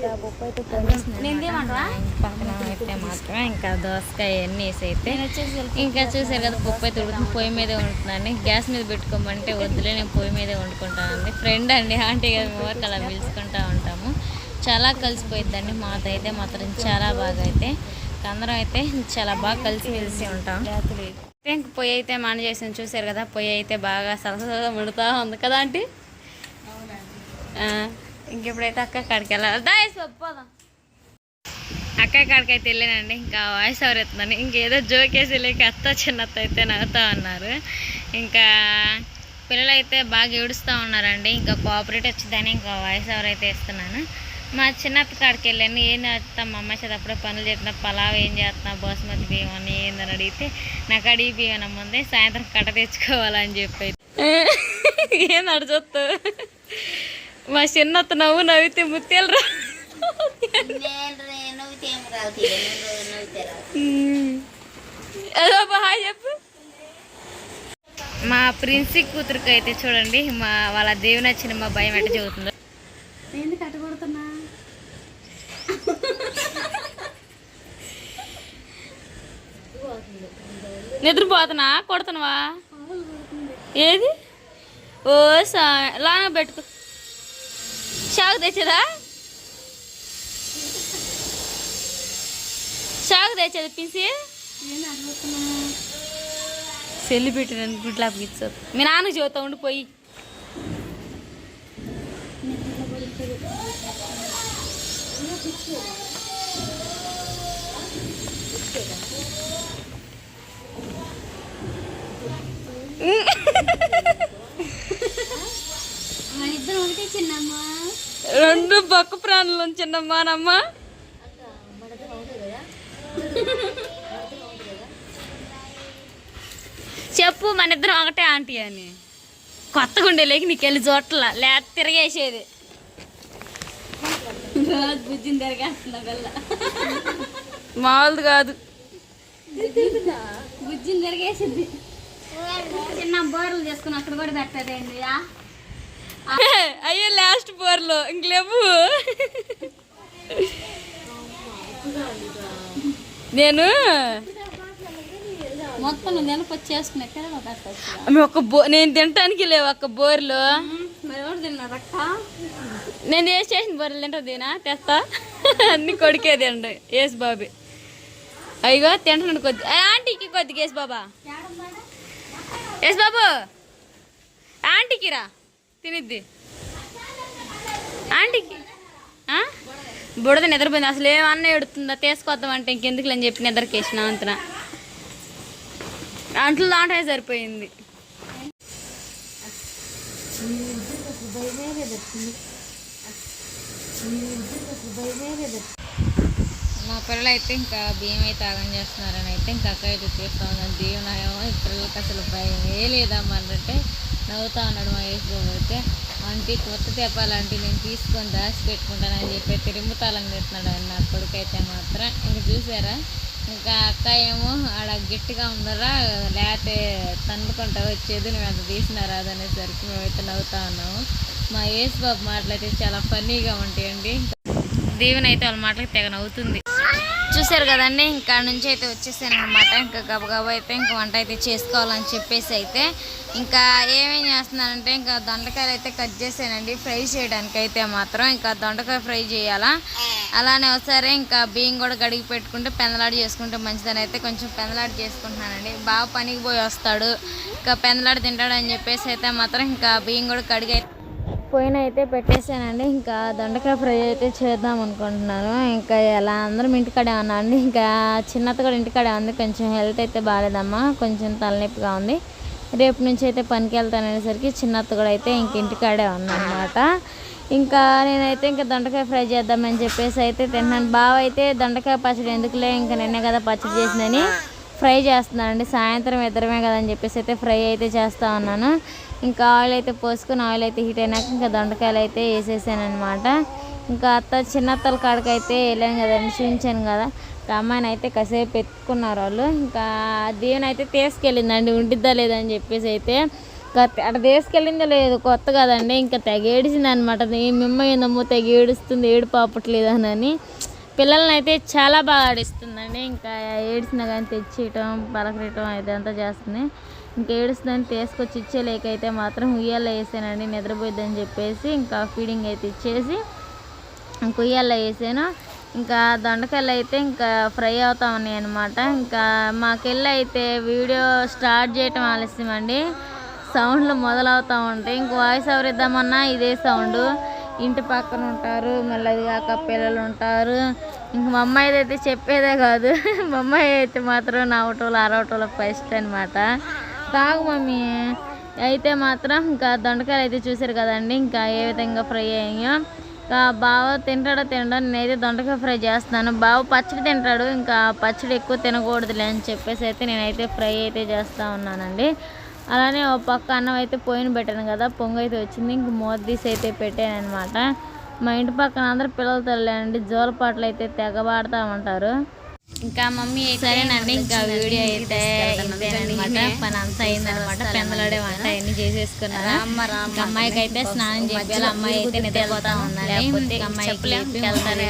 ఇంకా పప్పు అయితే పక్కన పెట్టే మాత్రమే ఇంకా దోసకాయ అన్నీ వేసి అయితే ఇంకా చూసారు కదా పప్పు అయితే పొయ్యి మీదే ఉంటుందండి గ్యాస్ మీద పెట్టుకోమంటే వద్దులే నేను పొయ్యి మీదే వండుకుంటానండి. ఫ్రెండ్ అండి ఆంటీ గారు మేము వరకు అలా పిలుచుకుంటా ఉంటాము. చాలా కలిసిపోయిద్దండి మాతో అయితే మాత్రం చాలా బాగా అయితే అందరం అయితే చాలా బాగా కలిసి మెలిసి ఉంటాం. అయితే ఇంక పొయ్యి అయితే మాన చేసింది. చూసారు కదా పొయ్యి అయితే బాగా సలసల ముడుతూ ఉంది కదా ఆంటీ? ఆ, ఇంకెప్పుడైతే అక్క కాడికి వెళ్ళాలి? దా పోదాం అక్క కాడికి అయితే వెళ్ళానండి. ఇంకా వాయిస్ ఎవరు ఇంకేదో జోకేసి లేక అత్త చిన్నత్త అయితే నవ్వుతా ఉన్నారు. ఇంకా పిల్లలు అయితే బాగా ఏడుస్తూ ఉన్నారండి. ఇంకా కోఆపరేట్ వచ్చిందని ఇంకా వాయిస్ ఎవరైతే అయితే ఇస్తున్నాను మా చిన్నప్ప కాడికి వెళ్ళాను. ఏం చేస్తాం? మా అమ్మ చేత అప్పుడే పనులు చేస్తున్నా. పలావ్ ఏం చేస్తున్నా? బాస్మతి బియ్యం అని ఏందని అడిగితే నాకు అడిగి బియ్యం ముందే సాయంత్రం కట్ట తెచ్చుకోవాలని చెప్పి. ఏం అడుగుతూ మా చిన్నత్త నవ్వు నవ్వితే ముత్యాలు రా అదో హాయ్ చెప్పు. మా ప్రిన్సి కూతురికి అయితే చూడండి మా వాళ్ళ దేవుని వచ్చిన మా భయం ఎట్ట ఎందుకు అట్టగొడుతున్నా నిద్రపోతున్నా? కొడుతున్నావా? ఏది? ఓ సా లాగా పెట్టుకో. షాకు తెచ్చేదా షాకు తెచ్చేది పిసి ఏంది అట్టగొడుతున్నా సెల్లి పెట్టిన గుడ్లాపు ఇచ్చదు మీ నాన్న చదువుతా ఉండి పోయి రెండు బొక్క ప్రాణులు చిన్నమ్మా నమ్మ. చెప్పు మన ఇద్దరం ఒకటే ఆంటీ అని. కొత్తగా ఉండేలేకి నీకు వెళ్ళి చోట్ల లేక తిరగేసేది. మామూలుది కాదు. బుజ్జిని తిరగేసింది. చిన్న బోర్లు చేసుకుని అక్కడ కూడా పెట్టదేంది అయ్యో లాస్ట్ బోర్లో. ఇంకలేవు నేను మొత్తం నిలపొచ్చి ఒక బో నేను తినటానికి లేవు ఒక్క బోర్లో. నేను ఏం చేసిన బోర్లు తింటా దీనా తెస్తా. అన్ని కొడుకే తిండు ఏసు బాబే. అయ్యో తింటున్నాడు కొద్ది ఆంటీకి కొద్దిగా ఏసు బాబా. ఏసు బాబు ఆంటీకి రా. తినిద్ది. ఆంటీకి? బుడద నిద్రపోయింది. అసలు ఏమన్నా ఎడుతుందా తీసుకొద్దాం అంటే ఇంకెందుకు అని చెప్పి నిద్రకేసిన అంతన? అంట్లు దాంటే సరిపోయింది. మా పిల్లలు అయితే ఇంకా బియ్యం అయితే ఆగం చేస్తున్నారని అయితే ఇంకా అక్క అయితే చూస్తూ ఉన్నాను బియ్యం నాయేమో ఈ పిల్లలకి అసలు భయం ఏ లేదమ్మా అంటే నవ్వుతా ఉన్నాడు మా బాబు అయితే. ఆంటీ కొత్త తెప్పాలంటే నేను తీసుకొని దాచి పెట్టుకుంటానని చెప్పి తిరుగుతాలని చెప్తున్నాడు ఆయన. నా కొడుకు అయితే మాత్రం ఇంకా చూసారా? ఇంకా అక్క ఏమో ఆడ గట్టిగా ఉండరా లేకపోతే తన్నుకుంటా వచ్చేది నువ్వు ఎంత తీసినారా అనేసరికి మేమైతే నవ్వుతా ఉన్నాము. మా యేసు బాబు మాటలు అయితే చాలా ఫన్నీగా ఉంటాయండి. దీవెన అయితే వాళ్ళ మాటలకి తెగ నవ్వుతుంది. చూసారు కదండి ఇంకా నుంచి అయితే వచ్చేసాను అనమాట ఇంకా గబగబా అయితే ఇంకా వంట అయితే చేసుకోవాలని చెప్పేసి అయితే ఇంకా ఏమేం చేస్తున్నానంటే ఇంకా దొండకాయలు అయితే కట్ చేసానండి ఫ్రై చేయడానికి అయితే మాత్రం ఇంకా దొండకాయ ఫ్రై చేయాలా. అలానే ఒకసారి ఇంకా బియ్యం కూడా గడిగి పెట్టుకుంటే పెందలాడి చేసుకుంటే మంచిదని అయితే కొంచెం పెందలాడి చేసుకుంటున్నానండి. బాగా పనికి పోయి వస్తాడు. ఇంకా పెందలాడి తింటాడని చెప్పేసి అయితే మాత్రం ఇంకా బియ్యం కూడా కడిగి అయితే పోయిన అయితే పెట్టేసానండి ఇంకా దొండకాయ ఫ్రై అయితే చేద్దాం అనుకుంటున్నాను. ఇంకా ఎలా అందరం ఇంటికాడే ఉన్నాండి ఇంకా చిన్నత కూడా ఇంటికాడే ఉంది. కొంచెం హెల్త్ అయితే బాగాలేదమ్మా కొంచెం తలనొప్పిగా ఉంది. రేపు నుంచి అయితే పనికి వెళ్తాననేసరికి చిన్నత కూడా అయితే ఇంక ఇంటికాడే అనమాట ఇంకా నేనైతే ఇంకా దొండకాయ ఫ్రై చేద్దామని చెప్పేసి అయితే తిన్నాను. బావ అయితే దొండకాయ పచ్చడి ఎందుకులే ఇంకా నిన్నే కదా పచ్చడి చేసిందని ఫ్రై చేస్తున్నానండి సాయంత్రం ఇద్దరమే కదా అని చెప్పేసి అయితే ఫ్రై అయితే చేస్తూ ఉన్నాను. ఇంకా ఆయిల్ అయితే పోసుకొని ఆయిల్ అయితే హీట్ అయినాక ఇంకా దొండకాయలు అయితే వేసేసాను అనమాట ఇంకా అత్త చిన్నత్తల కాడికి అయితే వెళ్ళాను కదండి చూపించాను కదా. అమ్మాయిని అయితే కాసేపు ఎత్తుకున్నారు వాళ్ళు. ఇంకా దేవుని అయితే తీసుకెళ్ళిందండి ఉండిద్దా లేదని చెప్పేసి అయితే. ఇంకా అక్కడ తీసుకెళ్ళిందో లేదు కొత్త కదండి. ఇంకా తెగేడిసింది అనమాట మిమ్మ ఏందమ్మో తెగ ఏడుస్తుంది ఏడు పాపట్లేదు అని. పిల్లల్ని అయితే చాలా బాగా ఆడిస్తుందండి. ఇంకా ఏడిసిన కానీ తెచ్చేయటం పలకరియటం ఇదంతా చేస్తుంది. ఇంకా ఏడుస్తుందని తీసుకొచ్చి ఇచ్చేలేకైతే మాత్రం ఉయ్యాల వేసానండి నిద్రపోయిద్దని చెప్పేసి ఇంకా ఫీడింగ్ అయితే ఇచ్చేసి ఇంక ఉయ్యాల వేసాను. ఇంకా దొండకాయలు అయితే ఇంకా ఫ్రై అవుతా ఉన్నాయి అనమాట ఇంకా మాకెళ్ళి అయితే వీడియో స్టార్ట్ చేయటం ఆలస్యం అండి సౌండ్లు మొదలవుతూ ఉంటాయి. ఇంక వాయిస్ ఎవరు ఇద్దామన్నా ఇదే సౌండ్. ఇంటి పక్కన ఉంటారు మళ్ళీ అది కాక పిల్లలు ఉంటారు. ఇంక మా అమ్మాయిదైతే అయితే చెప్పేదే కాదు. మా అమ్మాయి అయితే మాత్రం నవ్వటోళ్ళు అరవటోళ్ళు ఫస్ట్ అనమాట తాగు మమ్మీ. అయితే మాత్రం ఇంకా దొండకాయలు అయితే చూసారు కదండి ఇంకా ఏ విధంగా ఫ్రై అయ్యాయో. ఇంకా బావ తింటాడో తినడో నేనైతే దొండకాయ ఫ్రై చేస్తున్నాను. బావ పచ్చడి తింటాడు ఇంకా పచ్చడి ఎక్కువ తినకూడదులే అని చెప్పేసి అయితే నేనైతే ఫ్రై అయితే చేస్తూ ఉన్నానండి. అలానే ఓ పక్క అన్నం అయితే పోయిన పెట్టాను కదా పొంగు అయితే వచ్చింది ఇంక మూత తీసి అయితే పెట్టాను అనమాట మా ఇంటి పక్కన అందరు పిల్లలతో వెళ్ళండి జోలపాట్లు అయితే తెగబాడుతూ ఉంటారు. ఇంకా మమ్మీ సరేనండి ఇంకా వీడియో అయితే ఇంతేనమాట పని అంతా అయిందనమాట. పెందలాడే వంట అన్ని చేసేసుకున్నారా? అమ్మాయికి అయితే స్నానం చేయాలి అమ్మాయి అయితే నిద్రపోతా ఉండాలి ఇంకా అమ్మాయికి స్నానం చేయాలి పెందలాడే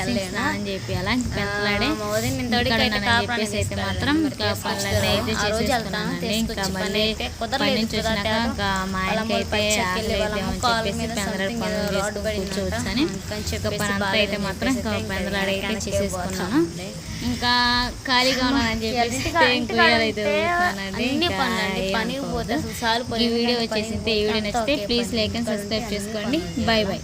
చెప్పేసి అయితే మాత్రం ఇంకా పనులన్నీ అయితే చేసేసుకున్నానండి. ఇంకా మళ్ళీ పని నుంచి వచ్చినాక ఇంకా మా ఆయనకి అయితే ఆకలి అయితే అని చెప్పేసి పెందలాడే పనులు చేసుకుని కూర్చోవచ్చు అని ఇంకా పని అంతా అయితే మాత్రం ఇంకా పెందలాడే అయితే చేసేసుకున్నాను. ఇంకా ఖాళీగా ఉన్నానని చెప్పేసి ఉయ్యాల అయితే ఊగుతున్నానండి. ఇంకా ఏమనుకోవద్దు. ఈ వీడియో వచ్చేసి ఈ వీడియో నచ్చితే ప్లీజ్ లైక్ అండ్ సబ్స్క్రైబ్ చేసుకోండి బాయ్ బాయ్